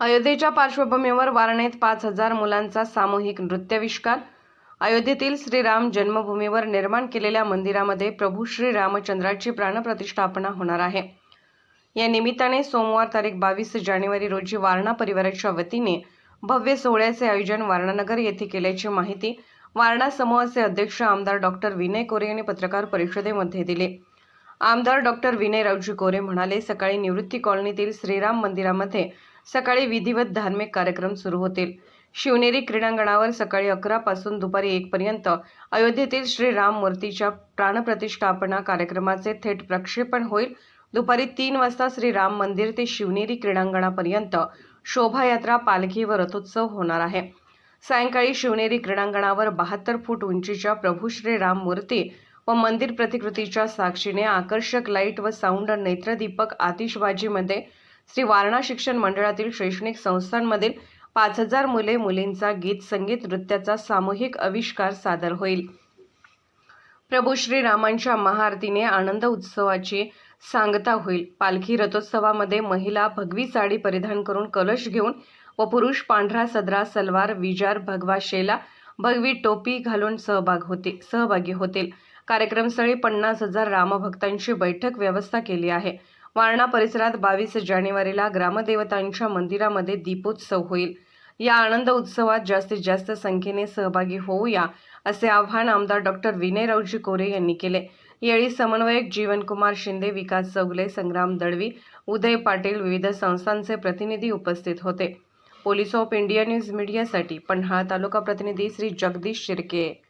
अयोध्येच्या पार्श्वभूमीवर वारणेत पाच हजार मुलांचा सामूहिक नृत्याविष्कार. अयोध्येतील श्रीराम जन्मभूमीवर निर्माण केलेल्या मंदिरामध्ये प्रभू श्री रामचंद्राची प्राणप्रतिष्ठापना होणार आहे. या निमित्ताने सोमवार तारीख बावीस जानेवारी रोजी वारणा परिवाराच्या वतीने भव्य सोहळ्याचे आयोजन वारणानगर येथे केल्याची माहिती वारणा समूहाचे अध्यक्ष आमदार डॉक्टर विनय कोरे यांनी पत्रकार परिषदेमध्ये दिली. आमदार डॉक्टर विनय रावजी कोरे म्हणाले सकाळी निवृत्ती कॉलनीतील श्रीराम मंदिरामध्ये सकाळी विधिवत धार्मिक कार्यक्रम सुरू होतील. शिवनेरी क्रीडांगणावर सकाळी अकरापासून दुपारी एकपर्यंत अयोध्येतील श्रीराम मूर्तीच्या प्राणप्रतिष्ठापना कार्यक्रमाचे थेट प्रक्षेपण होईल. दुपारी तीन वाजता श्रीराम मंदिर ते शिवनेरी क्रीडांगणापर्यंत शोभायात्रा पालखी व रथोत्सव होणार आहे. सायंकाळी शिवनेरी क्रीडांगणावर बहात्तर फूट उंचीच्या प्रभू श्रीराम मूर्ती व मंदिर प्रतिकृतीच्या साक्षीने आकर्षक लाइट व साऊंड नेत्रदीपक आतिषबाजीमध्ये श्री वारणा शिक्षण मंडळातील शैक्षणिक संस्थांमधील पाच हजार मुले मुलींचा गीत संगीत नृत्याचा सामूहिक आविष्कार सादर होईल. प्रभू श्रीरामांच्या महाआरतीने आनंद उत्सवाची सांगता होईल. पालखी रथोत्सवामध्ये महिला भगवी साडी परिधान करून कलश घेऊन व पुरुष पांढरा सदरा सलवार विजार भगवा शेला भगवी टोपी घालून सहभाग होते सहभागी होतील. कार्यक्रमस्थळी पन्नास हजार रामभक्तांची बैठक व्यवस्था केली आहे. वारणा परिसरात बावीस जानेवारीला ग्रामदेवतांच्या मंदिरामध्ये दीपोत्सव होईल. या आनंद उत्सवात जास्तीत जास्त संख्येने सहभागी होऊया असे आव्हान आमदार डॉक्टर विनयरावजी कोरे यांनी केले. यावेळी समन्वयक जीवनकुमार शिंदे विकास चौगले संग्राम दळवी उदय पाटील विविध संस्थांचे प्रतिनिधी उपस्थित होते. पोलीस ऑफ इंडिया न्यूज मीडियासाठी पन्हाळा तालुका प्रतिनिधी श्री जगदीश शिर्के.